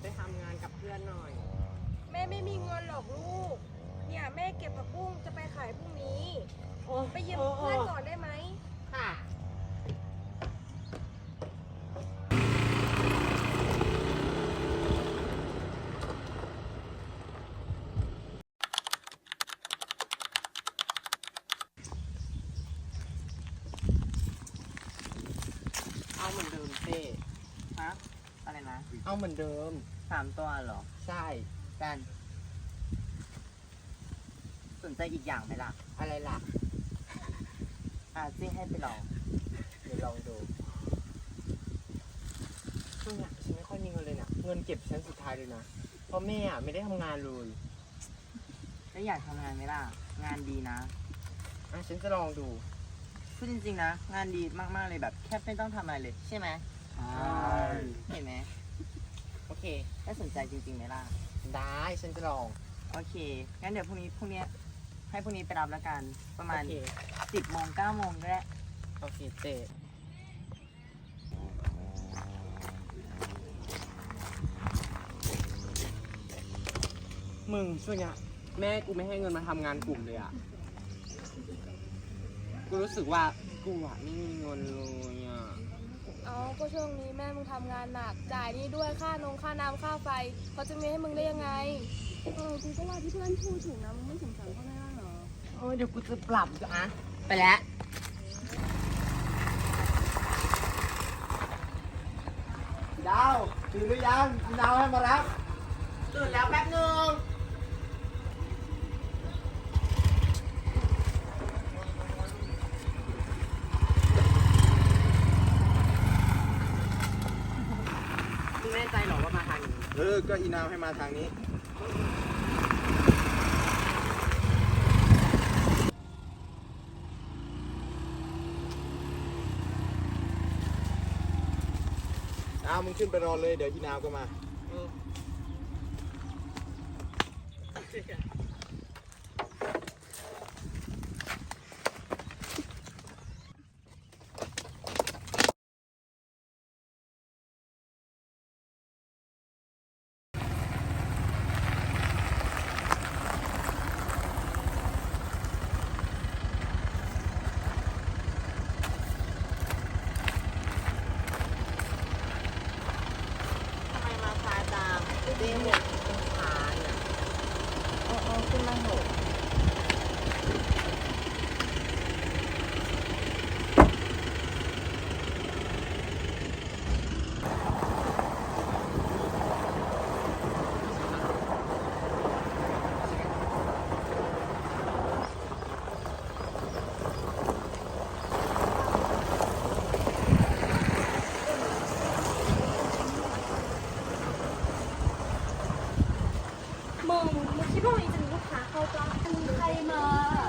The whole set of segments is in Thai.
เงินไปทำงานกับเพื่อนหน่อย แม่ไม่มีเงินหรอกลูก เนี่ยแม่เก็บผักบุ้งจะไปขายพรุ่งนี้ โอ้ไปยืมเพื่อนก่อนได้ไหม ค่ะ เอาเหมือนเดิมเต้ฮะอะไรนะ เอาเหมือนเดิม สามตัวเหรอใช่ กัน สนใจอีกอย่างไหมล่ะ อะไรล่ะ อาซี่ให้ไปลอง เดี๋ยวลองดูช่วงเนี้ยฉันไม่ค่อยมีเงินเลยนะเงินเก็บฉันสุดท้ายเลยนะเพราะแม่อะไม่ได้ทำงานเลยแล้วอยากทำงานไหมล่ะ งานดีนะ อะฉันจะลองดูพูดจริงๆนะ งานดีมากๆเลยแบบแค่ไม่ต้องทำอะไรเลย ใช่ไหมเห็นไหมโอ เคถ้าสนใจจริงๆไหมล่ะ ได้ฉันจะลอง โอเค งั้นเดี๋ยวพรุ่งนี้พรุ่งนี้ให้พรุ่งนี้ไปรับแล้วกัน ประมาณโอเค สิบโมงเก้าโมงก็ได้ โอเคเต้มึงช่วงเนี้ยแม่กูไม่ให้เงินมาทำงานกลุ่มเลยอะ กูรู้สึกว่ากูอะไม่มีเงินเลยอะเอา ก็ช่วงนี้แม่มึงทำงานหนัก จ่ายนี่ด้วยค่านงค่าน้ำค่าไฟเขาจะมีให้มึงได้ยังไง เออกูก็ว่าที่เพื่อนพูดถูกนะมึงไม่สงสารพ่อแม่บ้างเหรอเออเดี๋ยวกูจะปรับอะไปแล้ว ดาวตื่นหรือยังดาวให้มารับตื่นแล้วแป๊บนึง มึงแน่ใจเหรอว่ามาทางนี้ เออ ก็อีนาวให้มาทางนี้ดาวมึงขึ้นไปรอเลย เดี๋ยวอีนาวก็มาทำไมมาช้าจัง เต้หมดเป็นช้าเนี่ย โอ้โอ้ขึ้นมาเถอะ มึงมึงคิดว่าวันนี้จะมีลูกค้าเข้าจ้าใครมา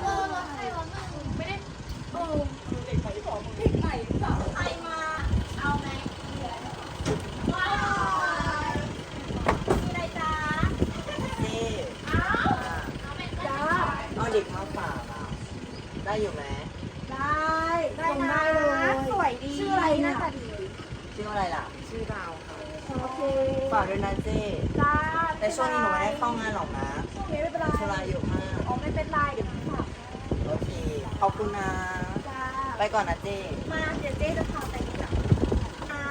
เออรถใครวะมึงไม่ได้เออเด็กใครที่บอกเด็กไหนสาวใครมา เอาไหมว้าวมีอะไรจ้า เจ๊ อ้าวจ้า เอาเด็กมาฝากอะ ได้อยู่ไหม ได้ได้นะสวยดีชื่ออะไรหน้าตาดี ชื่ ออะไรล่ะ ชื่อดาวค่ะโอเคฝากด้วยนะเจ๊จ้าแต่ช่วงนี้หนูไม่ได้เข้างานหรอกนะโอเคไม่เป็นไรธุระเยอะมากอ๋อไม่เป็นไรเดี๋ยวพี่ฝากโอเคขอบคุณนะ จ้าไปก่อนนะเจ๊มาเดี๋ยวเจ๊จะพาไปที่ไหนนะ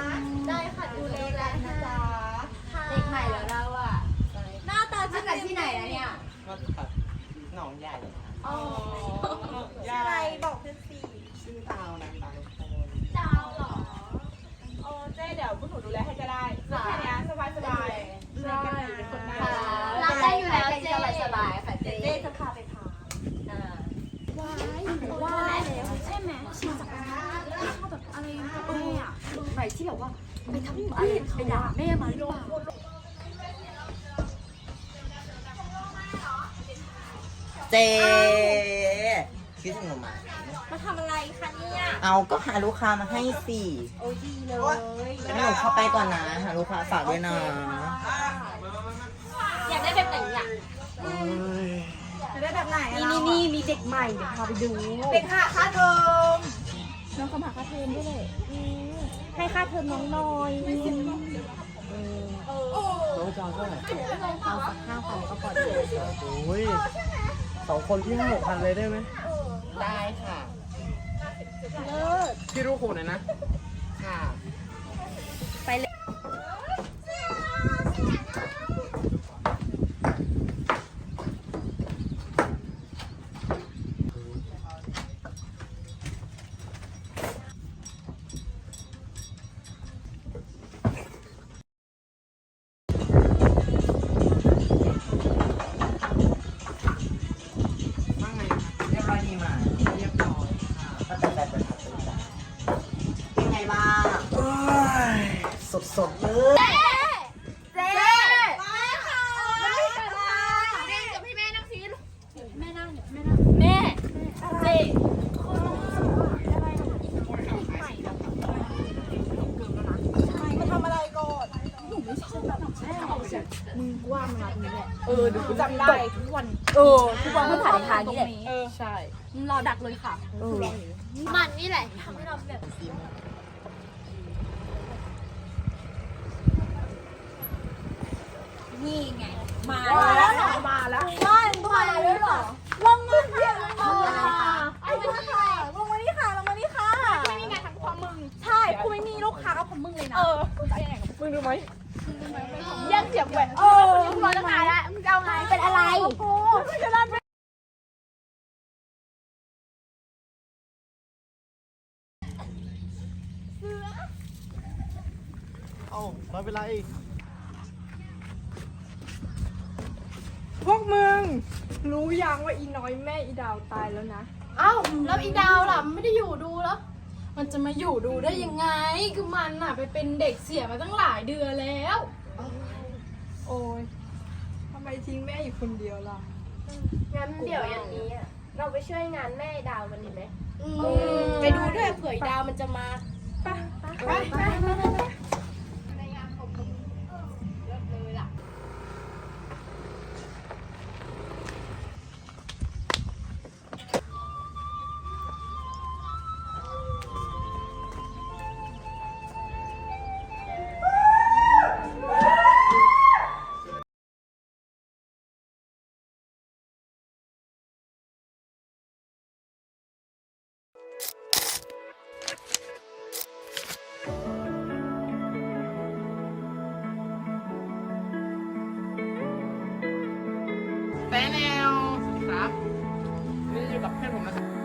ได้ค่ะดูแลกันนะจ๊ะเด็กใหม่แล้วเราอะหน้าตาจะเป็นที่ไหนนะเนี่ยก็แบบหนองใหญ่อ๋อชื่ออะไรบอกเพื่อนสิชื่อดาวนะดาวทุกคน ดาวเหรอ โอ้ เจ๊เดี๋ยวพวกหนูดูแลให้ก็ได้แค่เนี้ยสบายสบายๆดูแลกันดีเป็นคนน่ารัก รับได้อยู่แล้วเจ๊สบายๆค่ะเจ๊เจ๊จะพาไปทานว้ายว้ายใช่ไหมชิมจากอะไรชอบแบบอะไรเอออะไหนที่แบบว่าไปทำอะไรไปด่าแม่มาหรือเปล่าเจ๊คิดถึงหนูไหมมาทำอะไรคะ เนี่ยเอาก็หาลูกค้ามาให้สิโอ้ยดีเลยงั้นหนูเข้าไปก่อนนะ หาลูกค้าฝากด้วยนะอยากได้แบบไหนอะจะได้แบบไหนอะนี่เรานี่นี่มีเด็กใหม่เดี๋ยวพาไปดูเป็นค่าค่าเทอมน้องสมัครค่าเทอมด้วยเลยอืมให้ค่าเทอมน้องหน่อยน้องจะเอาเท่าไหร่เอาสักห้าพันก็พอดีโอ้ยสองคนที่ให้หกพันเลยได้ไหมได้ค่ะ พี่รู้คุณนะนะค่ะ สดสดๆเลยเจ๊มาค่ะมาค่ะเจ๊กับพี่แม่นั่งซีลูกแม่นั่งเนี่ยแม่นั่งแม่เจ๊มาทำอะไรก่อนหนูไม่ชอบแบบแม่มึงว่ามันมาตรงนี้แหละเออเดูจำได้ทุกวัน เออ ทุกวันก็ผ่านทางนี้แหละเออใช่มึงรอดักเลยค่ะ มันนี่แหละทำให้เราแบบ นี่ไง มาแล้แล้วเหรอมาแล้วบ้านมาแล้วเหรอลงมาเรียกเลยค่ะไอ้เป็นค่ะลงมานี่ค่ะลงมานี่ค่ะไม่มีงานทำเพราะมึง ใช่กูไม่มีลูกค้าก็เพราะมึงเลยนะ เออมึงรู้ไหมแยกเสียงแหวนเออมึงรอตั้งนานแล้วมึงจะเอาไงเป็นอะไรเอ้าไม่เป็นไร พวกมึง รู้ยังว่าอีน้อยแม่อีดาวตายแล้วนะ เอ้าแล้วอีดาวล่ะมันไม่ได้อยู่ดูแล้ว มันจะมาอยู่ดูได้ยังไงคือมันน่ะ ไปเป็นเด็กเสียมาตั้งหลายเดือนแล้ว โอ้ยทำไมทิ้งแม่อยู่คนเดียวล่ะ งั้นเดี๋ยวอย่างนี้อะเราไปช่วยงานแม่ดาวกันดีไหม ไปดูด้วยเผื่ออีดาวมันจะมา ไปไปไป 好开始我们